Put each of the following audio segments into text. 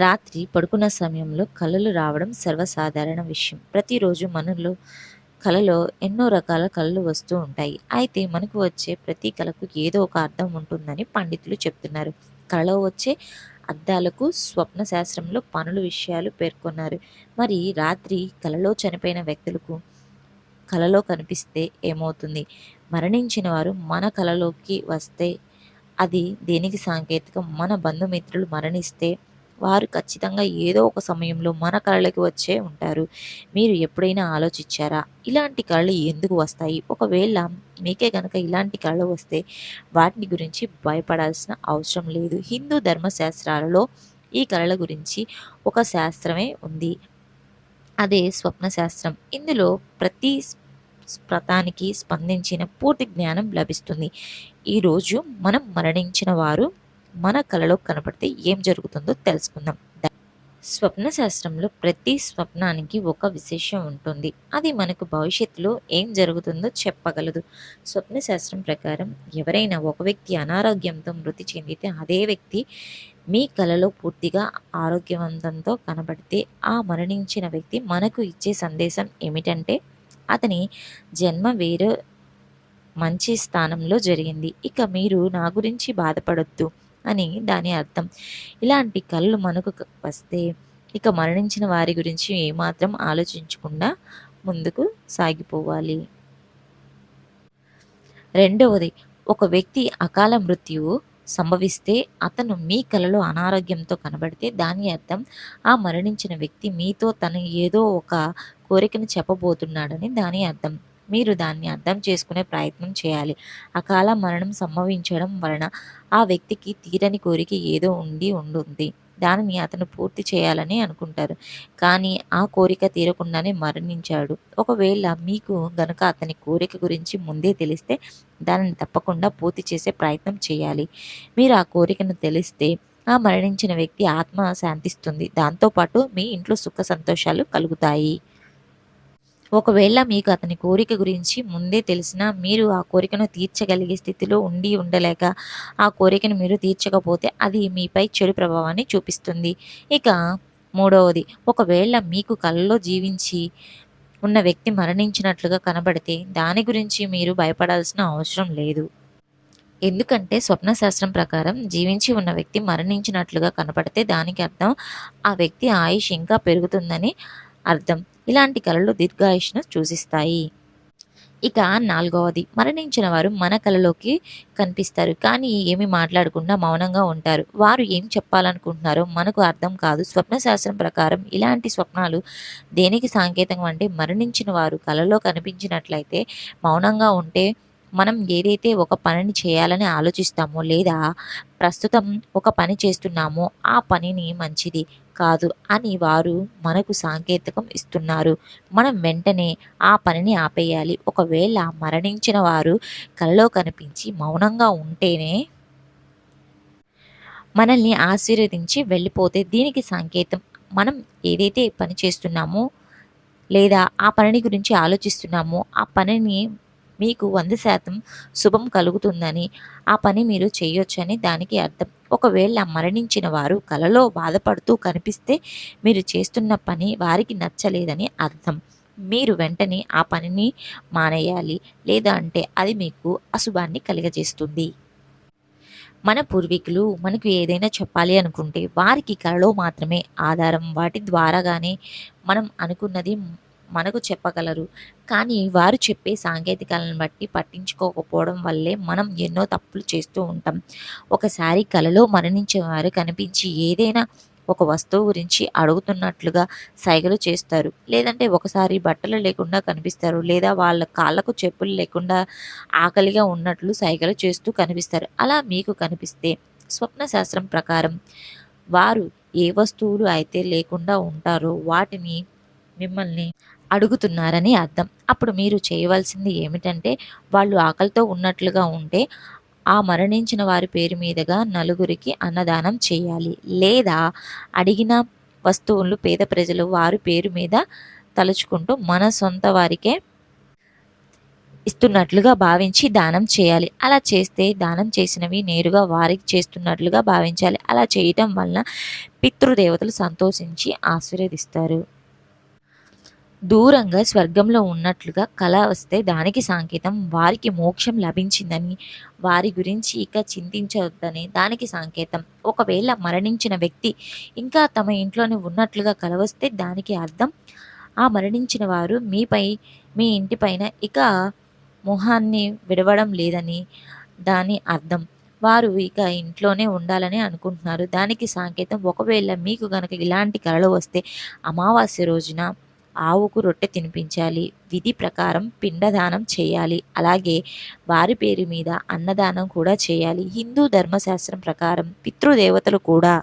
రాత్రి పడుకున్న సమయంలో కళలు రావడం సర్వసాధారణ విషయం. ప్రతిరోజు మనలో కళలో ఎన్నో రకాల కళలు వస్తూ ఉంటాయి. అయితే మనకు వచ్చే ప్రతి కళకు ఏదో ఒక అర్థం ఉంటుందని పండితులు చెప్తున్నారు. కళలో వచ్చే అద్దాలకు స్వప్న శాస్త్రంలో పనులు విషయాలు పేర్కొన్నారు. మరి రాత్రి కలలో చనిపోయిన వ్యక్తులకు కలలో కనిపిస్తే ఏమవుతుంది? మరణించిన వారు మన కలలోకి వస్తే అది దేనికి సాంకేతికం? మన బంధుమిత్రులు మరణిస్తే వారు ఖచ్చితంగా ఏదో ఒక సమయంలో మన కళలకి వచ్చే ఉంటారు. మీరు ఎప్పుడైనా ఆలోచించారా? ఇలాంటి కళలు ఎందుకు వస్తాయి? ఒకవేళ మీకే కనుక ఇలాంటి కళలు వస్తే వాటిని గురించి భయపడాల్సిన అవసరం లేదు. హిందూ ధర్మశాస్త్రాలలో ఈ కళల గురించి ఒక శాస్త్రమే ఉంది. అదే స్వప్న శాస్త్రం ఇందులో ప్రతి ప్రతానికి స్పందించిన పూర్తి జ్ఞానం లభిస్తుంది. ఈరోజు మనం మరణించిన వారు మన కలలో కనపడితే ఏం జరుగుతుందో తెలుసుకుందాం. స్వప్న శాస్త్రంలో ప్రతి స్వప్నానికి ఒక విశేషం ఉంటుంది. అది మనకు భవిష్యత్తులో ఏం జరుగుతుందో చెప్పగలదు. స్వప్న శాస్త్రం ప్రకారం ఎవరైనా ఒక వ్యక్తి అనారోగ్యంతో మృతి చెందితే అదే వ్యక్తి మీ కలలో పూర్తిగా ఆరోగ్యవంతంతో కనబడితే ఆ మరణించిన వ్యక్తి మనకు ఇచ్చే సందేశం ఏమిటంటే అతని జన్మ వేరే మంచి స్థానంలో జరిగింది. ఇక మీరు నా గురించి బాధపడొద్దు. అని దాని అర్థం. ఇలాంటి కళ్ళు మనకు వస్తే ఇక మరణించిన వారి గురించి ఏమాత్రం ఆలోచించకుండా ముందుకు సాగిపోవాలి. రెండవది ఒక వ్యక్తి అకాల మృత్యువు సంభవిస్తే అతను మీ కలలో అనారోగ్యంతో కనబడితే దాని అర్థం ఆ మరణించిన వ్యక్తి మీతో తను ఏదో ఒక కోరికను చెప్పబోతున్నాడని దాని అర్థం. మీరు దాన్ని అర్థం చేసుకునే ప్రయత్నం చేయాలి. అకాల మరణం సంభవించడం వలన ఆ వ్యక్తికి తీరని కోరిక ఏదో ఉండి ఉంటుంది. దానిని అతను పూర్తి చేయాలని అనుకుంటారు. కానీ ఆ కోరిక తీరకుండానే మరణించాడు. ఒకవేళ మీకు గనుక అతని కోరిక గురించి ముందే తెలిస్తే దానిని తప్పకుండా పూర్తి చేసే ప్రయత్నం చేయాలి. మీరు ఆ కోరికను తెలిస్తే ఆ మరణించిన వ్యక్తి ఆత్మ శాంతిస్తుంది దాంతోపాటు మీ ఇంట్లో సుఖ సంతోషాలు కలుగుతాయి. ఒకవేళ మీకు అతని కోరిక గురించి ముందే తెలిసినా మీరు ఆ కోరికను తీర్చగలిగే స్థితిలో ఉండి ఉండలేక ఆ కోరికను మీరు తీర్చకపోతే అది మీపై చెడు ప్రభావాన్ని చూపిస్తుంది. ఇక మూడవది ఒకవేళ మీకు కలలో జీవించి ఉన్న వ్యక్తి మరణించినట్లుగా కనబడితే దాని గురించి మీరు భయపడాల్సిన అవసరం లేదు. ఎందుకంటే స్వప్న శాస్త్రం ప్రకారం జీవించి ఉన్న వ్యక్తి మరణించినట్లుగా కనపడితే దానికి అర్థం ఆ వ్యక్తి ఆయుష్ ఇంకా పెరుగుతుందని అర్థం. ఇలాంటి కళలు దీర్ఘాయుష్ను సూచిస్తాయి ఇక నాలుగవది. మరణించిన వారు మన కళలోకి కనిపిస్తారు. కానీ ఏమి మాట్లాడకుండా మౌనంగా ఉంటారు. వారు ఏం చెప్పాలనుకుంటున్నారో మనకు అర్థం కాదు. స్వప్న శాస్త్రం ప్రకారం ఇలాంటి స్వప్నాలు దేనికి సాంకేతం అంటే మరణించిన వారు కలలో కనిపించినట్లయితే మౌనంగా ఉంటే మనం ఏదైతే ఒక పనిని చేయాలని ఆలోచిస్తామో లేదా ప్రస్తుతం ఒక పని చేస్తున్నామో ఆ పనిని మంచిది కాదు అని వారు మనకు సాంకేతికం ఇస్తున్నారు. మనం వెంటనే ఆ పనిని ఆపేయాలి. ఒకవేళ మరణించిన వారు కలలో కనిపించి మౌనంగా ఉంటేనే మనల్ని ఆశీర్వదించి వెళ్ళిపోతే దీనికి సంకేతం మనం ఏదైతే పని చేస్తున్నామో లేదా ఆ పనిని గురించి ఆలోచిస్తున్నామో ఆ పనిని మీకు వంద శాతం శుభం కలుగుతుందని ఆ పని మీరు చేయొచ్చని దానికి అర్థం. ఒకవేళ మరణించిన వారు కలలో బాధపడుతూ కనిపిస్తే మీరు చేస్తున్న పని వారికి నచ్చలేదని అర్థం. మీరు వెంటనే ఆ పనిని మానేయాలి లేదా అంటే అది మీకు అశుభాన్ని కలిగజేస్తుంది. మన పూర్వీకులు మనకు ఏదైనా చెప్పాలి అనుకుంటే వారికి కళలో మాత్రమే ఆధారం. వాటి ద్వారాగానే మనం అనుకున్నది మనకు చెప్పగలరు. కానీ వారు చెప్పే సాంకేతికాలను బట్టి పట్టించుకోకపోవడం వల్లే మనం ఎన్నో తప్పులు చేస్తూ ఉంటాం. ఒకసారి కలలో మరణించే వారు కనిపించి ఏదైనా ఒక వస్తువు గురించి అడుగుతున్నట్లుగా సైగలు చేస్తారు. లేదంటే ఒకసారి బట్టలు లేకుండా కనిపిస్తారు. లేదా వాళ్ళ కాళ్ళకు చెప్పులు లేకుండా ఆకలిగా ఉన్నట్లు సైగలు చేస్తూ కనిపిస్తారు. అలా మీకు కనిపిస్తే స్వప్న శాస్త్రం ప్రకారం వారు ఏ వస్తువులు అయితే లేకుండా ఉంటారో వాటిని మిమ్మల్ని అడుగుతున్నారని అర్థం. అప్పుడు మీరు చేయవలసింది ఏమిటంటే వాళ్ళు ఆకలితో ఉన్నట్లుగా ఉంటే ఆ మరణించిన వారి పేరు మీదుగా నలుగురికి అన్నదానం చేయాలి. లేదా అడిగిన వస్తువులు పేద ప్రజలు వారి పేరు మీద తలుచుకుంటూ మన సొంత వారికే ఇస్తున్నట్లుగా భావించి దానం చేయాలి. అలా చేస్తే దానం చేసినవి నేరుగా వారికి చేస్తున్నట్లుగా భావించాలి. అలా చేయటం వలన పితృదేవతలు సంతోషించి ఆశీర్వదిస్తారు. దూరంగా స్వర్గంలో ఉన్నట్లుగా కళ వస్తే దానికి సంకేతం వారికి మోక్షం లభించిందని వారి గురించి ఇక చింతించవద్దని దానికి సంకేతం. ఒకవేళ మరణించిన వ్యక్తి ఇంకా తమ ఇంట్లోనే ఉన్నట్లుగా కళ వస్తే దానికి అర్థం ఆ మరణించిన వారు మీపై మీ ఇంటిపైన ఇక మొహాన్ని విడవడం లేదని దాని అర్థం. వారు ఇక ఇంట్లోనే ఉండాలని అనుకుంటున్నారు. దానికి సంకేతం ఒకవేళ మీకు గనక ఇలాంటి కళలు వస్తే అమావాస్య రోజున ఆవుకు రొట్టె తినిపించాలి. విధి ప్రకారం పిండదానం చేయాలి. అలాగే వారి పేరు మీద అన్నదానం కూడా చేయాలి. హిందూ ధర్మశాస్త్రం ప్రకారం పితృదేవతలు కూడా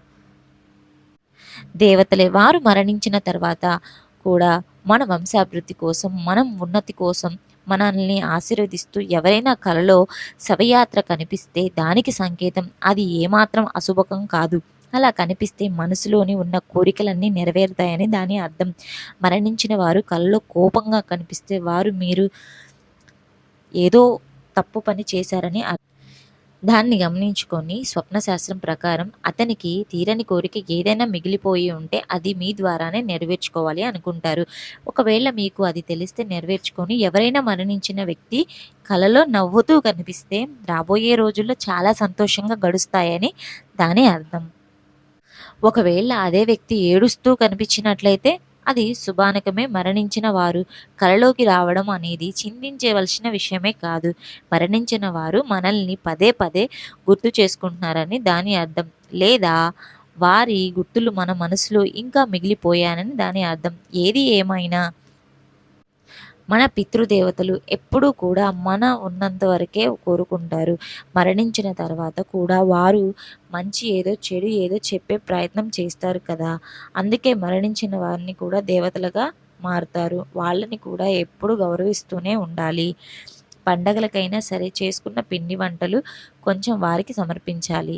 దేవతలే. వారు మరణించిన తర్వాత కూడా మన వంశాభివృద్ధి కోసం మనం ఉన్నతి కోసం మనల్ని ఆశీర్వదిస్తూ ఎవరైనా కలలో శవయాత్ర కనిపిస్తే దానికి సంకేతం అది ఏమాత్రం అశుభకం కాదు. అలా కనిపిస్తే మనసులోని ఉన్న కోరికలన్నీ నెరవేరుతాయని దాని అర్థం. మరణించిన వారు కలలో కోపంగా కనిపిస్తే వారు మీరు ఏదో తప్పు పని చేశారని దాన్ని గమనించుకొని స్వప్నశాస్త్రం ప్రకారం అతనికి తీరని కోరిక ఏదైనా మిగిలిపోయి ఉంటే అది మీ ద్వారానే నెరవేర్చుకోవాలి అనుకుంటారు. ఒకవేళ మీకు అది తెలిస్తే నెరవేర్చుకొని ఎవరైనా మరణించిన వ్యక్తి కలలో నవ్వుతూ కనిపిస్తే రాబోయే రోజుల్లో చాలా సంతోషంగా గడుస్తాయని దాని అర్థం. ఒకవేళ అదే వ్యక్తి ఏడుస్తూ కనిపించినట్లయితే అది శుభానకమే మరణించిన వారు. కలలోకి రావడం అనేది చింతించవలసిన విషయమే కాదు. మరణించిన వారు మనల్ని పదే పదే గుర్తు చేసుకుంటున్నారని దాని అర్థం. లేదా వారి గుర్తులు మన మనసులో ఇంకా మిగిలిపోయానని దాని అర్థం. ఏది ఏమైనా మన పితృదేవతలు ఎప్పుడూ కూడా మన ఉన్నంత వరకే కోరుకుంటారు. మరణించిన తర్వాత కూడా వారు మంచి ఏదో చెడు ఏదో చెప్పే ప్రయత్నం చేస్తారు కదా. అందుకే మరణించిన వారిని కూడా దేవతలుగా మారుతారు. వాళ్ళని కూడా ఎప్పుడు గౌరవిస్తూనే ఉండాలి. పండగలకైనా సరే చేసుకున్న పిండి వంటలు కొంచెం వారికి సమర్పించాలి.